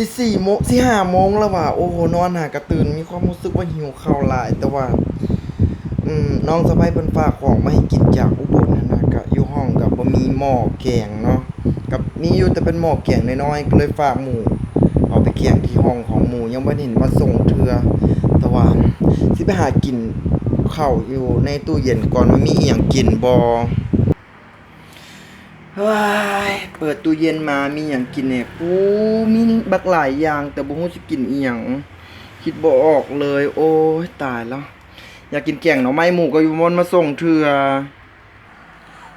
สิสี่โมงสิห้าโมงแล้วว่ะโอ้โหนอนหากระตื่นมีความรู้สึกว่าหิวข้าวหลาย แต่ว่า อืมน้องสะใภ้เพิ่นฝากของมาให้กินจากอุบลนั่นนะก็อยู่ห้องก็บ่มีหม้อแกงเนาะกับมีอยู่แต่เป็นหม้อแกงน้อยๆก็เลยฝากหมูเอาไปแกงที่ห้องของหมูยังบ่ได้เห็นมาส่งเทือแต่ว่าสิไปหากินข้าวอยู่ในตู้เย็นก่อนว่ามีอีหยังกินบ่ เฮ้ยเปิดตู้เย็นมามีหยังกินเนี่ยกูมีบักหลายอย่างแต่บ่ฮู้สิกินอีหยังคิดบ่ออกเลย โอ้ยตายแล้ว อยากกินแกงหน่อไม้หมูก็อยู่มนมาส่งเถื่อ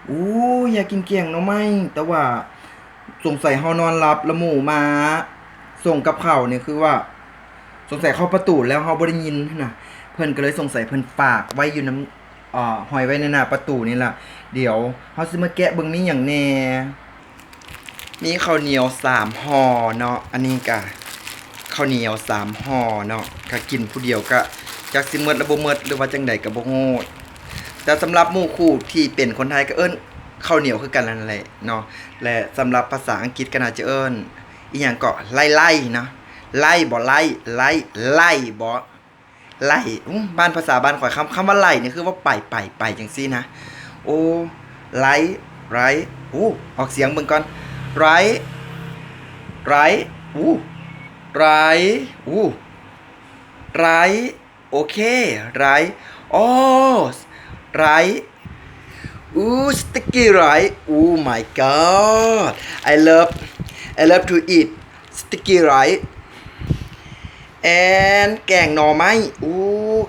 อู้อยากกินแกงหน่อไม้แต่ว่าสงสัยเฮานอนรับแล้วหมูมา ส่งกับข้าเนี่ยคือว่า สงสัยเข้าประตูแล้วเฮาบ่ได้ยินนะเพิ่นก็เลยสงสัยเพิ่นฝากไว้อยู่น้ำ อ่าหอยไว้ในหน้าประตูนี่ล่ะ เดี๋ยวเฮาสิมาแกะเบิ่งมีหยังแหน่มีข้าวเหนียวสามห่อเนาะอันนี้ก็ข้าวเหนียวสามห่อเนาะก็กินผู้เดียวก็จักสิเมิดและบ่เมิดหรือว่าจังใดก็บ่ฮู้แต่สำหรับหมู่คู่ที่เป็นคนไทยก็เอิ้นข้าวเหนียวคือกันนั่นแหละเนาะและสำหรับภาษาอังกฤษก็น่าจะเอิ้นอีหยังก็ไล่ๆเนาะไล่บ่ไล่ไล่ไล่บ่ ไล่บ้านภาษาบ้านข่อยคำคำว่าไล่นี่คือว่าไปไปไปจังซี่นะ โอ้ไล่ไรอู้ออกเสียงเบิ่งก่อนไรไรอู้ไรอู้ไรโอเคไรโอ้ไรอู้สติกกี้ไรโอ้ my god I love I love to eat sticky rice and แกงหน่อไม้อู้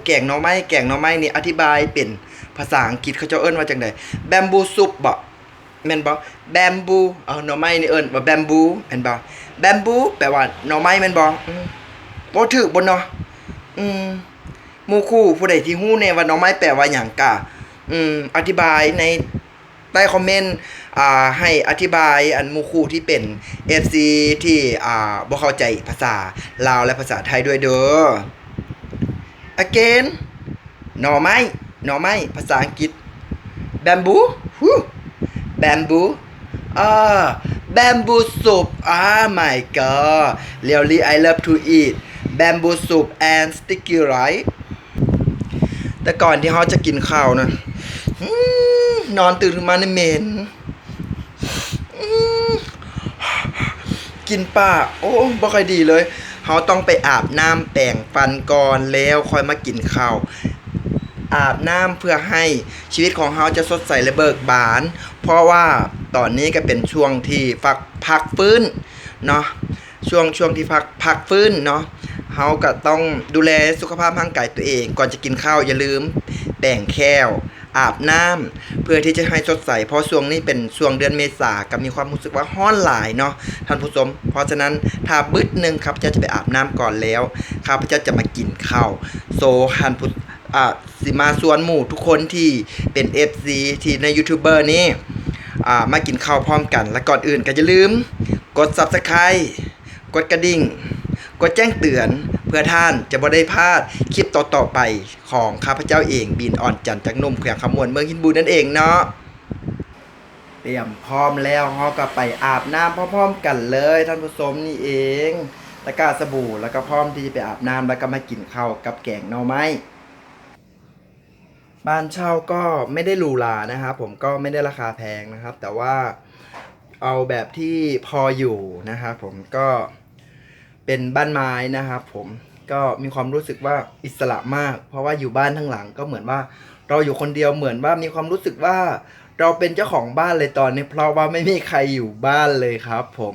แกงหน่อไม้แกงหน่อไม้นี่อธิบายเป็นภาษาอังกฤษเขาจ้าเอิ้นว่าจังไดแบมบูซุปบ่แม่นบ่แบมบูเอาหน่อไม้นี่เอิ้นว่าแบมบูแม่นบ่แบมบูแปลว่าหน่อไม้แม่นบ่อืมบ่ถูกบ่เนาะอืมหมู่คู่ผู้ใดที่ฮู้แน่ว่าหน่อไม้แปลว่าหยังกะอืมอธิบายในใต้คอมเมนต์ อ่าให้อธิบายอันมูคู่ที่เป็น FC ที่อ่าบ่เข้าใจภาษาลาวและภาษาไทยด้วยเด้อ again หน่อไม้หน่อไม้ภาษาอังกฤษ bamboo ฮู้ bamboo อ่า bamboo soup ah my god really I love to eat bamboo soup and sticky rice แต่ก่อนที่เขาจะกินข้าวนะอืมนอนตื่นมาในเมน กินป่าโอ้บ่ค่อยดีเลยเขาต้องไปอาบน้ำแปรงฟันก่อนแล้วค่อยมากินข้าวอาบน้ำเพื่อให้ชีวิตของเขาจะสดใสและเบิกบาน เพราะว่าตอนนี้ก็เป็นช่วงที่ฟักพักฟื้นเนาะช่วงช่วงที่พักพักฟื้นเนาะเขาก็ต้องดูแลสุขภาพร่างกายตัวเอง ก่อนจะกินข้าวอย่าลืมแป่งแค้ว อาบน้ำเพื่อที่จะให้สดใส เพราะช่วงนี้เป็นช่วงเดือนเมษากับมีความรู้สึกว่าห้อนหลายเนาะท่านผู้ชมเพราะฉะนั้นถ้าบึดหนึ่งครับจะจะไปอาบน้ำก่อนแล้วข้าพเจ้าจะมากินข้าวโซท่านผู้อ่าสิมาส่วนหมู่ทุกคนที่เป็น FC ที่ในยูทูบเบอร์นี้อ่ามากินข้าวพร้อมกัน และก่อนอื่นก็อย่าลืม กด Subscribe กดกระดิ่ง กดแจ้งเตือน พื่อท่านจะบ่ได้พลาดคลิปต่อๆไปของข้าพเจ้าเองบินอ่อนจันทร์จากหนุ่มแขวงขมวนเมืองหินบูนั่นเองเนาะเตรียมพร้อมแล้วเฮาก็ไปอาบน้ำพร้อมๆกันเลยท่านผู้ชมนี่เองตะกร้าสบู่แล้วก็พร้อมที่จะไปอาบน้ำแล้วก็มากินข้าวกับแกงหน่อไม้บ้านเช่าก็ไม่ได้หรูหรานะครับผมก็ไม่ได้ราคาแพงนะครับ แต่ว่าเอาแบบที่พออยู่นะครับผมก็ เป็นบ้านไม้นะครับผมก็มีความรู้สึกว่าอิสระมาก เพราะว่าอยู่บ้านทั้งหลังก็เหมือนว่า เราอยู่คนเดียวเหมือนว่ามีความรู้สึกว่า เราเป็นเจ้าของบ้านเลยตอนนี้ เพราะว่าไม่มีใครอยู่บ้านเลยครับ ผม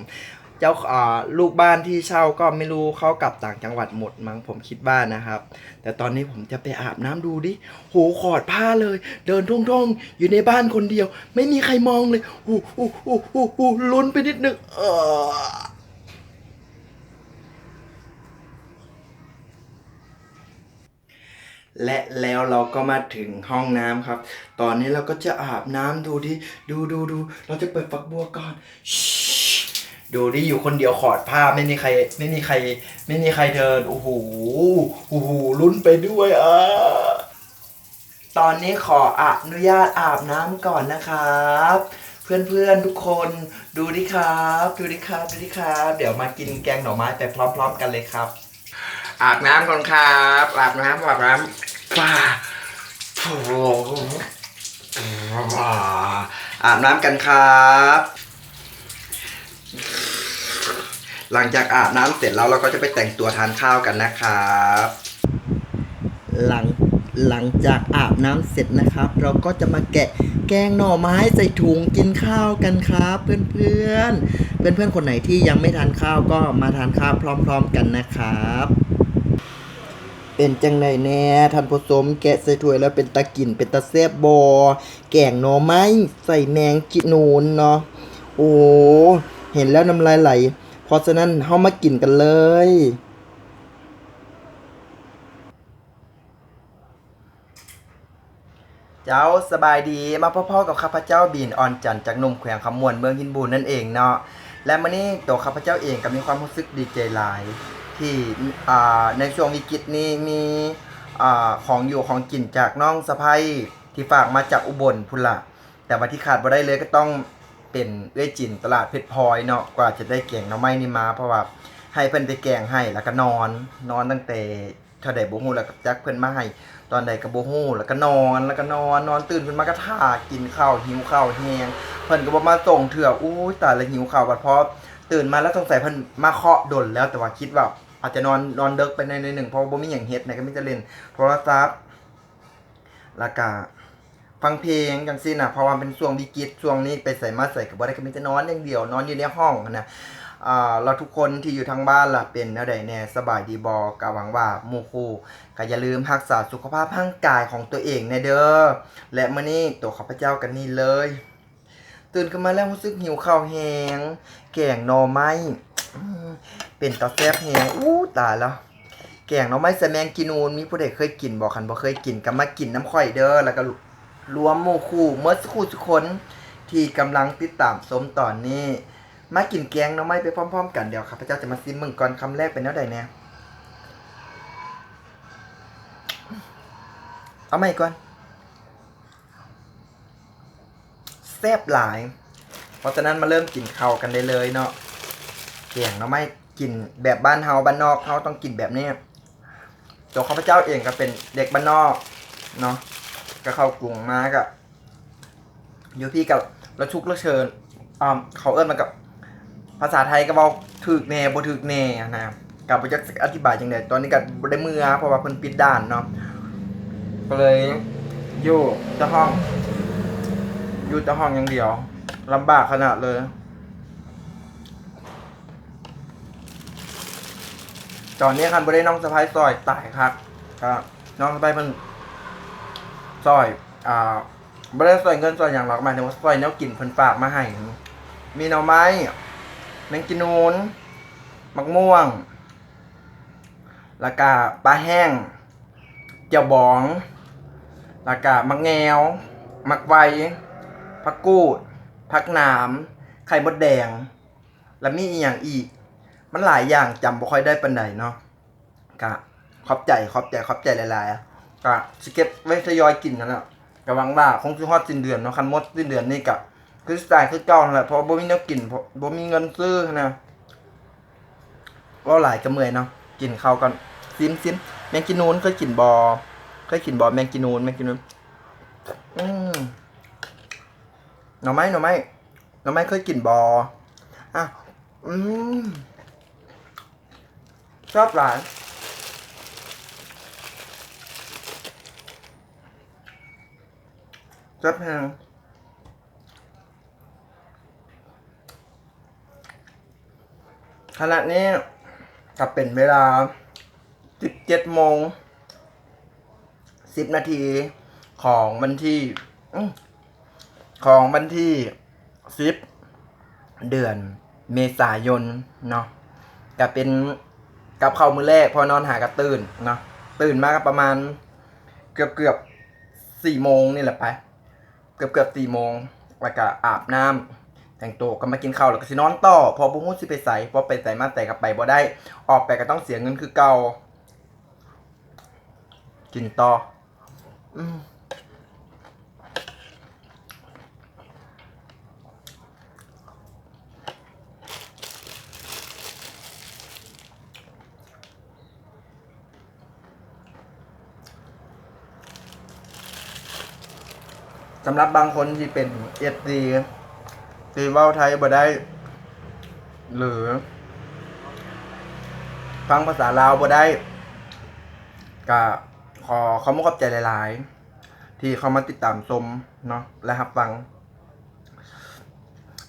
เจ้าอ่าลูกบ้านที่เช่าก็ไม่รู้เขากลับต่างจังหวัดหมดมั้งผมคิดว่านะครับ แต่ตอนนี้ผมจะไปอาบน้ำดูดิโหขอดผ้าเลย เดินท่องๆ อยู่ในบ้านคนเดียว ไม่มีใครมองเลยหูหูหูหูหูลุ้นไปนิดนึงเออ และแล้วเราก็มาถึงห้องน้ำครับ ตอนนี้เราก็จะอาบน้ำดูดิดูดูดู เราจะเปิดฝักบัวก่อน ดูดิอยู่คนเดียวขอดผ้าไม่มีใคร ไม่มีใคร ไม่มีใครเดิน โอ้โห โอ้โหลุ้นไปด้วยอะ ตอนนี้ขออนุญาตอาบน้ำก่อนนะครับ เพื่อนๆทุกคนดูดิครับ ดูดิครับ ดูดิครับ เดี๋ยวมากินแกงหน่อไม้ไปพร้อม ๆ กันเลยครับอาบน้ำก่อนครับอาบน้ำอาบน้ำ อ้โหอาบน้ำกันครับ หลังจากอาบน้ำเสร็จแล้วเราก็จะไปแต่งตัวทานข้าวกันนะครับ หลังหลังจากอาบน้ำเสร็จนะครับ เราก็จะมาแกะแกงหน่อไม้ใส่ถุงกินข้าวกันครับ เพื่อนๆเพื่อนๆคนไหนที่ยังไม่ทานข้าวก็มาทานข้าวพร้อม ๆกันนะครับ เป็นจังไดแน่ท่านผู้ชมแกะใส่ถ้วยแล้วเป็นตะกินเป็นตะแซบบอแกงหน่อไม้ใส่แมงกินูนเนาะโอ้เห็นแล้วน้ำลายไหล เพราะฉะนั้นเฮามากินกันเลยเจ้าสบายดีมาพ่อๆกับข้าพเจ้าบีนออนจันจากหนุ่มแขวงคำมวนเมืองหินบูนนั่นเองเนาะและมื่อนี้ตัวข้าพเจ้าเองก็มีความรู้สึกดีใจหลาย ที่ในช่วงวิกฤตนี้มีอของอยู่ของกินจากน้องสะพ้ยที่ฝากมาจากอุบลพุ่นละแต่ว่าที่ขาดบ่ได้เลยก็ต้องเป็นเอ้อจินตลาดเพชรพลอยเนาะกว่าจะได้แกงน้ำไม้นี่มา เพราะว่าให้เพิ่นไปแกงให้แล้วก็นอน นอนตั้งแต่เท่าใดบ่ฮู้แล้วก็จักเพิ่นมาให้ตอนใดก็บ่ฮู้แล้วก็นอนแล้วก็นอนนอนตื่นขึ้นมาก็ท่ากินข้าวหิวข้าวแฮงเพิ่นก็บ่มาส่งเถื่ออู้ยตายล้วหิวข้าวบัดพอตื่นมาแล้วสงสัยเพิ่นมาเคาะดนแล้วแต่ว่าคิดว่า อาจจะนอนนอนเดึกไปในในหนึ่งเพราะบ่มีหยังเฮ็ดนะก็มีแต่เล่นโทรศัพท์แล้วก็ฟังเพลงจังซี่น่ะเพราะว่าเป็นช่วงวิกฤตช่วงนี้ไปใส่มาใส่ก็บ่ได้ก็มีแต่นอนอย่างเดียวนอนอยู่ในห้องนะอ่าเราทุกคนที่อยู่ทางบ้านล่ะเป็นแนวใดแน่สบายดีบอก็หวังว่าหมู่คู่ก็อย่าลืมรักษาสุขภาพร่างกายของตัวเองแน่เด้อและมื้อนี้ตัวข้าพเจ้ากันนี่เลย ตื่นขึ้นมาแล้วรู้สึกหิวข้าวแฮงแกงหน่อไม้อืม เป็นตาแซ่บแฮงอู้ตายแล้วแกงน่อไม้ใส่แมงกินูนมีผู้ใดเคยกินบ่คันบ่เคยกินก็มากินน้ำข่อยเด้อแล้วก็รวมหมู่คู่เมื่อสักครู่ทุกคนที่กำลังติดตามชมตอนนี้ มากินแกงน้องไม้ไปพร้อม ๆ กันเดี๋ยวข้าพเจ้าจะมาซิมมึงก่อนคำแรกเป็นแนวใดแน่เอาใหม่ก่อนแซ่บหลาย เพราะฉะนั้นมาเริ่มกินข้าวกันได้เลยเนาะ แกงหน้องไม้กินแบบบ้านเฮาบ้านนอกเฮาต้องกินแบบนี้ตัวข้าพเจ้าเองก็เป็นเด็กบ้านนอกเนาะก็เข้ากรุงมากับอยู่พี่กับระชุกระเชิญอ่าเขาเอิ้นมากับ ภาษาไทยก็เว้าถึกแน่บ่ถึกแน่นะกับบ่จักอธิบายจังไดตอนนี้ก็บ่ได้มือเพราะว่าเพิ่นปิดด่านเนาะก็เลยอยู่แต่ห้อง อยู่แต่ห้องอย่างเดียวลำบากขนาดเลย ตอนนี้คันบ่ได้น้องสะพ้ายซอยตายครับก็น้องสะพ้ายเพิ่นซอย อ่าบ่ได้ซอยเงินซอยหยังหรอกหมายถึงว่าซอยแนวกินเพิ่นฝากมาให้ มีหน่อไม้แมงกินูนมักม่วงแล้วก็ปลาแห้ง เจียวบองแล้วก็มักแงว มักไวผักกูดผักหนาม ไข่มดแดง แล้วมีอีกอย่างอีก มันหลายอย่างจำบ่ค่อยได้ปานใดเนาะก็ขอบใจขอบใจขอบใจหลายๆอะก็สเก็บไว้ทยอยกินนั่นแหละก็หวังว่าคงสิฮอดสิ้นเดือนเนาะคันหมดสิ้นเดือนนี่ก็คือสไตล์คือเก่านั่นแหละเพราะบ่มีแนวกินเพราะบ่มีเงินซื้อนะก็หลายก็เมื่อยเนาะกินข้าวก่อนซิมซิมแมงกินนูนเคยกินบอเคยกินบอแมงกินนูนแมงกินนูนอืมหน่อไม้หน่อไม้หน่อไม้เคยกินบออะอืม ชอบหลายชอบแพงขณะนี้กลับเป็นเวลา 17 โมง 10 นาทีของวันที่ของวันที่ 10 เดือนเมษายนเนาะก็เป็น กับเข้ามือแรกพอนอนหากระตื่นเนาะตื่นมาก็ประมาณเกือบเกือบสี่โมงนี่แหละไป เกือบเกือบสี่โมงแล้วก็อาบน้ำแต่งตัวก็มากินข้าวแล้วก็สินอนต่อ พอบ่ฮู้สิไปใส่พอไปใส่มาแต่ก็ไปบ่ได้ ออกไปก็ต้องเสียเงินคือเก่ากินต่อ อืมำหรับบางคนที่เป็นเอฟซีที่เวาไทยบ่ได้ หรือ ฟังภาษาลาวบ่ได้ก็ขอขอมขอบใจหลาย ๆ ที่เขามาติดตามชมเนาะและรับฟัง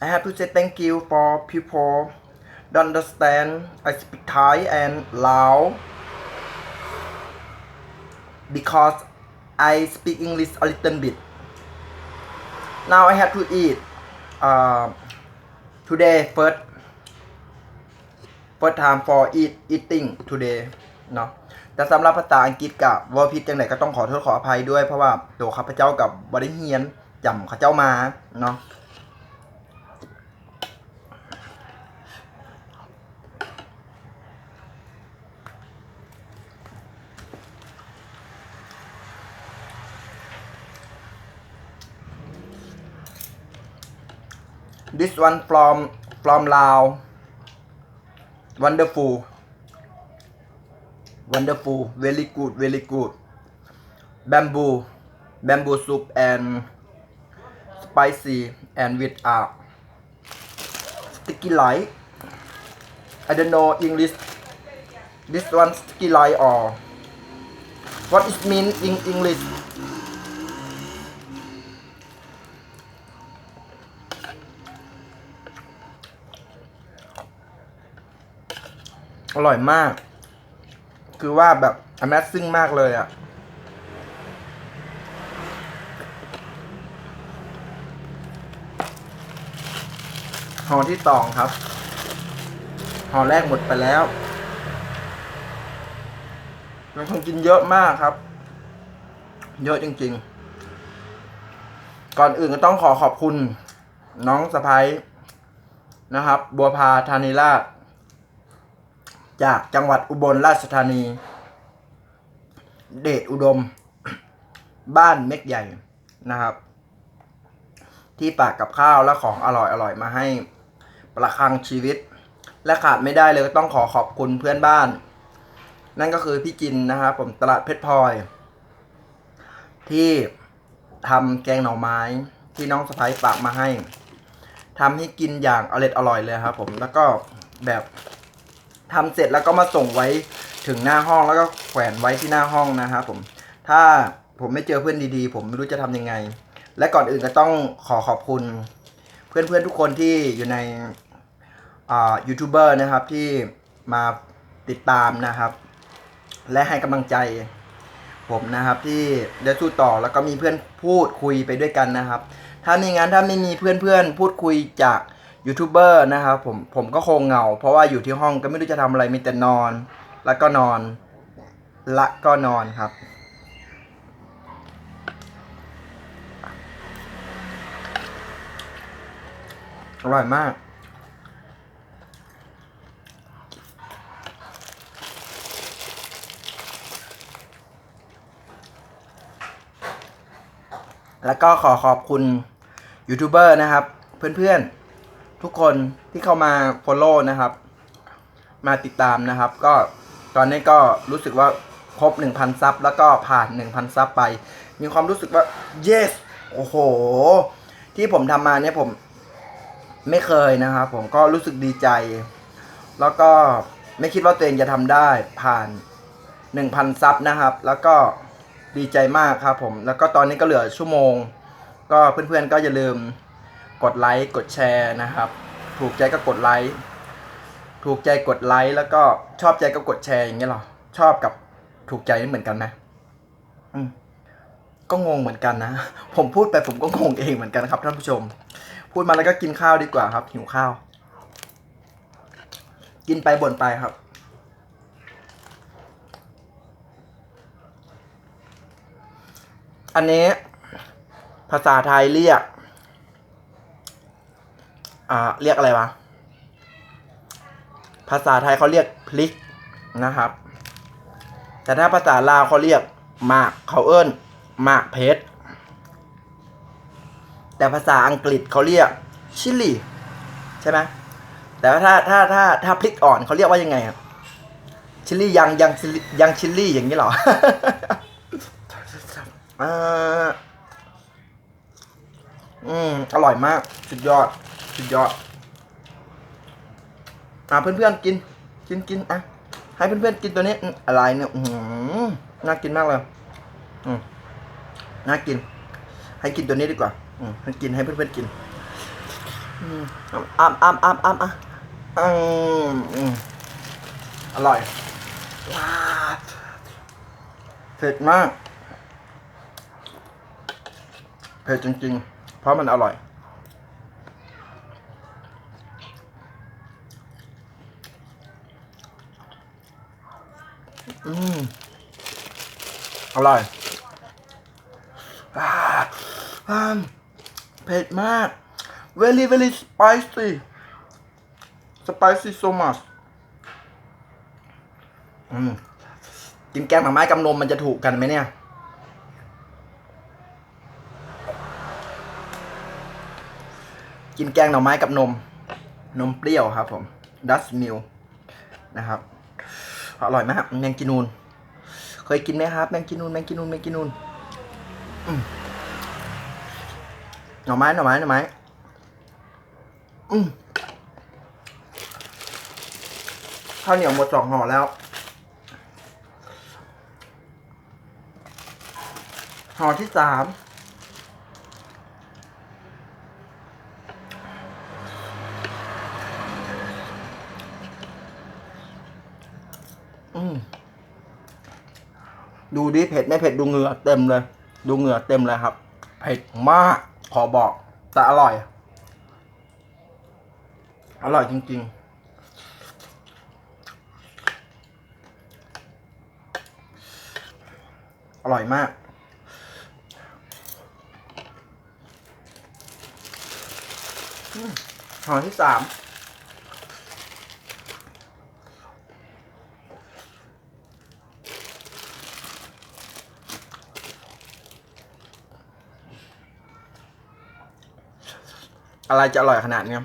I have to say thank you for people don't understand I speak Thai and Lao because I speak English a little bit now I have to eat uh, today first first time for eat eating today เนาะแต่สำหรับภาษาอังกฤษกับวอพิษจังไหนก็ต้องขอโทษขออภัยด้วยเพราะว่าตัวข้าพเจ้ากับบริเฮียนจำข้าเจ้ามาเนาะ This one from from Lao. Wonderful. Wonderful. Very good. Very good. Bamboo. Bamboo soup and spicy and with uh, sticky light. I don't know English. This one sticky light or what is mean in English? ร่อยมาก คือว่าแบบ Amazing มากเลยอะ่ะ ห่อที่สองครับ ห่อแรกหมดไปแล้วยังคงกินเยอะมากครับ เยอะจริง ๆ ก่อนอื่นก็ต้องขอขอบคุณ น้องสะพ้ยนะครับ บัวพาธานีราช จากจังหวัดอุบลราชธานี เดชอุดม บ้านเม็กใหญ่นะครับ ที่ปากกับข้าวและของอร่อยอร่อยมาให้ประคังชีวิต และขาดไม่ได้เลยก็ต้องขอขอบคุณเพื่อนบ้าน นั่นก็คือพี่จินนะครับผมตลาดเพชรพลอย ที่ทำแกงหน่อไม้ที่น้องสะพ้ายฝากมาให้ทำให้กินอย่างอร่อยอร่อยเลยครับผมแล้วก็แบบ ทำเสร็จแล้วก็มาส่งไว้ถึงหน้าห้องแล้วก็แขวนไว้ที่หน้าห้องนะครับผมถ้าผมไม่เจอเพื่อนดีๆ ผมไม่รู้จะทำยังไง และก่อนอื่นก็ต้องขอขอบคุณ เพื่อนๆทุกคนที่อยู่ในอ่ายูทูบเบอร์นะครับที่มาติดตามนะครับ และให้กำลังใจผมนะครับที่ได้สู้ต่อแล้วก็มีเพื่อนพูดคุยไปด้วยกันนะครับ ถ้าไม่งั้นถ้าไม่มีเพื่อนๆพูดคุยจาก ยูทูบเบอร์นะครับผมผมก็คงเหงา เพราะว่าอยู่ที่ห้องก็ไม่รู้จะทำอะไรมีแต่นอน แล้วก็นอน ละก็นอนครับ อร่อยมากแล้วก็ขอขอบคุณยูทูบเบอร์นะครับ เพื่อนๆ ทุกคนที่เข้ามา Follow นะครับ มาติดตามนะครับ ก็ตอนนี้ก็รู้สึกว่าครบ 1,000 ซับ แล้วก็ผ่าน 1,000 ซับไป มีความรู้สึกว่า yes โอ้โห ที่ผมทำมาเนี่ยผมไม่เคยนะครับ ผมก็รู้สึกดีใจ แล้วก็ไม่คิดว่าตัวเองจะทำได้ผ่าน 1,000 ซับนะครับ แล้วก็ดีใจมากครับผม แล้วก็ตอนนี้ก็เหลือชั่วโมง ก็เพื่อนๆก็อย่าลืม กดไลค์กดแชร์นะครับ ถูกใจก็กดไลค์ถูกใจกดไลค์แล้วก็ชอบใจก็กดแชร์อย่างเงี้ยหรอชอบกับถูกใจนี่เหมือนกันไหมอืมก็งงเหมือนกันนะ ผมพูดไปผมก็งงเองเหมือนกันครับท่านผู้ชม พูดมาแล้วก็กินข้าวดีกว่าครับ หิวข้าว กินไปบ่นไปครับ อันนี้ ภาษาไทยเรียก อ่าเรียกอะไรวะ ภาษาไทยเขาเรียกพลิกนะครับ แต่ถ้าภาษาลาวเขาเรียกหมากเขาเอิ้นหมากเพชรแต่ภาษาอังกฤษเขาเรียกชิลลี่ใช่ไหมแต่ว่าถ้าถ้าถ้าถ้าพริกอ่อนเขาเรียกว่ายังไงครับชิลลี่ยังยังชิลลี่ยังชิลลี่อย่างนี้เหรอเอ่อร่อยมาก สุดยอด สุดยอดอะเพื่อนๆกิน กินกินอะให้เพื่อนๆกินตัวนี้อะไรเนี่ยอืมน่ากินมากเลยอืมน่ากิน ให้กินตัวนี้ดีกว่าอืมให้กินให้เพื่อนๆกินอืมอ้ำอ้ำอ้ำอ้ำอ้ำอืมอืมอร่อยว้าเผ็ดมาก เผ็ดจริงๆ เพราะมันอร่อย อืมอร่อยอาเผ็ดมาก very very spicy spicy so much อืมกินแกงหน่อไม้กับนมมันจะถูกกันไหมเนี่ย กินแกงหน่อไม้กับนม นมเปรี้ยวครับผมดัสมิลนะครับ อร่อยมากแมงกินูน เคยกินไหมครับ แมงกินูนแมงกินูนแมงกินูนหน่อไม้หน่อไม้หน่อไม้ข้าวเหนียวหมดสองห่อแล้วห่อที่สาม ดูดิเผ็ดไม่เผ็ดดูเหงื่อเต็มเลย ดูเหงื่อเต็มเลยครับ เผ็ดมากขอบอก แต่อร่อย อร่อยจริง ๆอร่อยมากอืมห่อที่สาม อะไรจะอร่อยขนาดนี้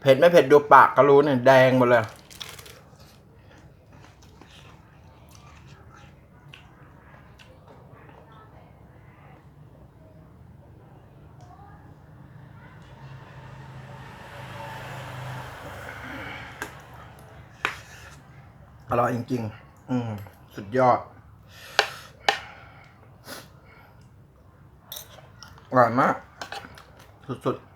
เผ็ดไม่เผ็ดดูปากก็รู้เนี่ยแดงหมดเลย อร่อยจริง ๆ อืม สุดยอดอร่อยมาก สุดๆ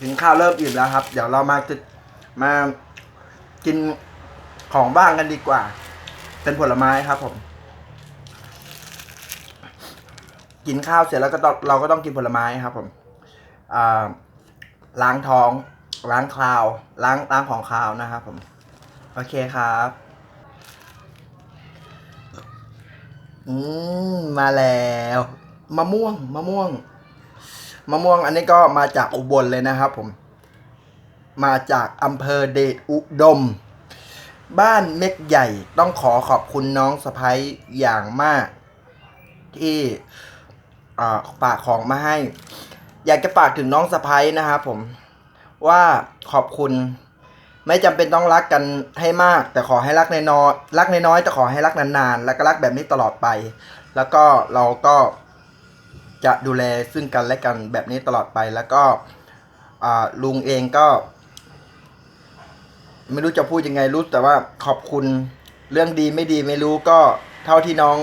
กินข้าวเริ่มอิ่มแล้วครับ เดี๋ยวเรามาจะมากินของบ้างกันดีกว่า เป็นผลไม้ครับผม กินข้าวเสร็จแล้วก็ต้องเราก็ต้องกินผลไม้ครับ ผมล้างท้องล้างคลาวล้างล้างของคาวนะครับผม โอเคครับ อืมมาแล้วมะม่วงมะม่วงมะม่วงอันนี้ก็มาจากอุบลเลยนะครับผม มาจากอำเภอเดชอุดม บ้านเม็ดใหญ่ต้องขอขอบคุณน้องสะพ้ยอย่างมาก ที่ฝากของมาให้ อยากจะฝากถึงน้องสะพ้ยนะครับผม ว่าขอบคุณ ไม่จำเป็นต้องรักกันให้มาก แต่ขอให้รักใน้อยรักในน้อยแต่ขอให้รักนานๆ แล้วก็รักแบบนี้ตลอดไป แล้วก็เราก็จะดูแลซึ่งกันและกันแบบนี้ตลอดไป แล้วก็ลุงเองก็ ไม่รู้จะพูดยังไงรู้แต่ว่าขอบคุณเรื่องดีไม่ดีไม่รู้ก็เท่าที่น้อง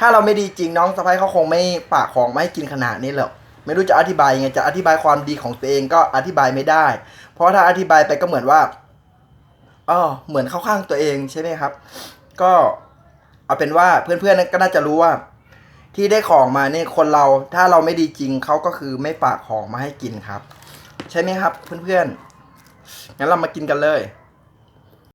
ถ้าเราไม่ดีจริงน้องสะพ้ายเขาคงไม่ปากของไม่ให้กินขนาดนี้หรอกไม่รู้จะอธิบายยังไงจะอธิบายความดีของตัวเองก็อธิบายไม่ได้ เพราะถ้าอธิบายไปก็เหมือนว่าอ๋อเหมือนเข้าข้างตัวเองใช่ไหมครับ ก็เอาเป็นว่าเพื่อนๆก็น่าจะรู้ว่า ที่ได้ของมาเนี่ยคนเราถ้าเราไม่ดีจริงเขาก็คือไม่ฝากของมาให้กินครับ ใช่ไหมครับ เพื่อนๆงั้นเรามากินกันเลย